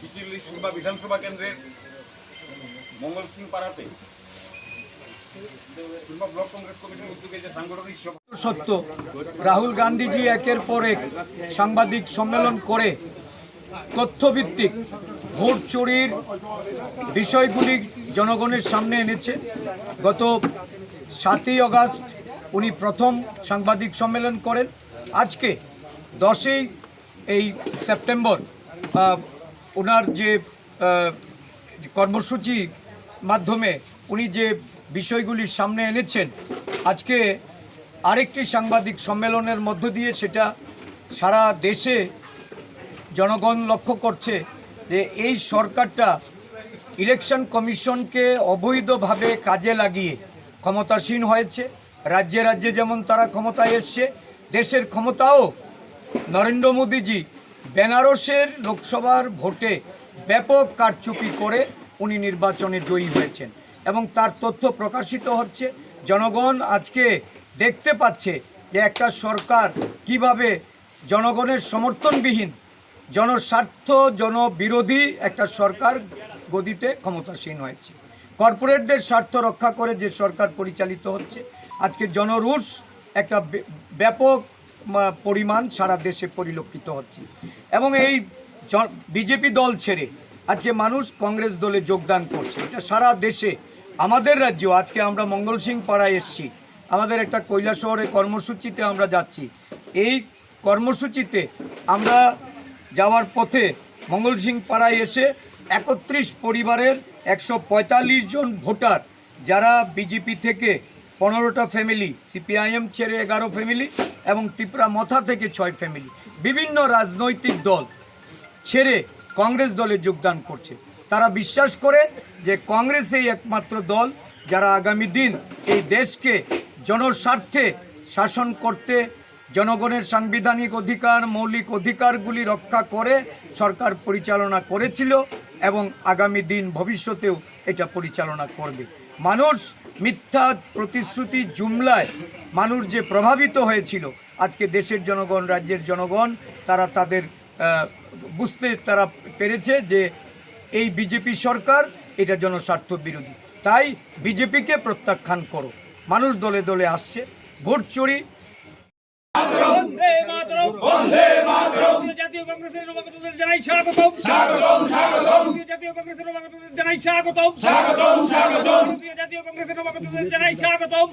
বিচিলি কিংবা বিধানসভা কেন্দ্রের মঙ্গল সিং পাড়াতে সত্য, রাহুল গান্ধীজি একের পর এক সাংবাদিক সম্মেলন করে তথ্যভিত্তিক ভোট চুরির বিষয়গুলি জনগণের সামনে এনেছে। গত সাতই আগস্ট উনি প্রথম সাংবাদিক সম্মেলন করেন। আজকে দশই এই সেপ্টেম্বর ওনার যে কর্মসূচি মাধ্যমে উনি যে বিষয়গুলি সামনে এনেছেন, আজকে আরেকটি সাংবাদিক সম্মেলনের মধ্য দিয়ে সেটা সারা দেশে জনগণ লক্ষ্য করছে যে এই সরকারটা ইলেকশন কমিশনকে অবৈধভাবে কাজে লাগিয়ে ক্ষমতাসীন হয়েছে। রাজ্যে রাজ্যে যেমন তারা ক্ষমতায় এসছে, দেশের ক্ষমতাও নরেন্দ্র মোদীজি বেনারসের লোকসভার ভোটে ব্যাপক কারচুপি করে উনি নির্বাচনে জয়ী হয়েছেন এবং তার তথ্য প্রকাশিত হচ্ছে। জনগণ আজকে দেখতে পাচ্ছে যে একটা সরকার কীভাবে জনগণের সমর্থনবিহীন, জনস্বার্থ, জনবিরোধী একটা সরকার গদিতে ক্ষমতাসীন হয়েছে। কর্পোরেটদের স্বার্থ রক্ষা করে যে সরকার পরিচালিত হচ্ছে। আজকে জনরুষ একটা ব্যাপক পরিমাণ সারা দেশে পরিলক্ষিত হচ্ছে। এবং এই বিজেপি দল ছেড়ে আজকে মানুষ কংগ্রেস দলে যোগদান করছে। এটা সারা দেশে, আমাদের রাজ্য আজকে আমরা মঙ্গল সিং পাড়ায় এসছি। আমাদের একটা শহরে কর্মসূচিতে আমরা যাচ্ছি। এই কর্মসূচিতে আমরা যাওয়ার পথে মঙ্গল সিং পাড়ায় এসে একত্রিশ পরিবারের একশো পঁয়তাল্লিশ জন ভোটার যারা বিজেপি থেকে পনেরোটা ফ্যামিলি সিপিআইএম ছেড়ে এগারো ফ্যামিলি এবং ত্রিপুরা মথা থেকে ছয় ফ্যামিলি বিভিন্ন রাজনৈতিক দল ছেড়ে কংগ্রেস দলে যোগদান করছে। তারা বিশ্বাস করে যে কংগ্রেস এই একমাত্র দল যারা আগামী দিন এই দেশকে জনস্বার্থে শাসন করতে, জনগণের সাংবিধানিক অধিকার, মৌলিক অধিকারগুলি রক্ষা করে সরকার পরিচালনা করেছিল এবং আগামী দিন ভবিষ্যতেও এটা পরিচালনা করবে। মানুষ মিথ্যা প্রতিশ্রুতি জুমলায় মানুষ যে প্রভাবিত হয়েছিল, আজকে দেশের জনগণ, রাজ্যের জনগণ, তারা তাদের বুঝতে তারা পেরেছে যে এই বিজেপি সরকার এটা জনস্বার্থ বিরোধী তাই বিজেপিকে প্রত্যাখ্যান করো। মানুষ দলে দলে আসছে। ভোট চুরি। মাতরম জাতীয় কংগ্রেসের নবাগতদের জানাই স্বাগতম। স্বাগতম স্বাগতম। জাতীয় কংগ্রেসের নবাগতদের জানাই স্বাগতম। স্বাগতম স্বাগতম। জাতীয় কংগ্রেসের নবাগতদের জানাই স্বাগতম।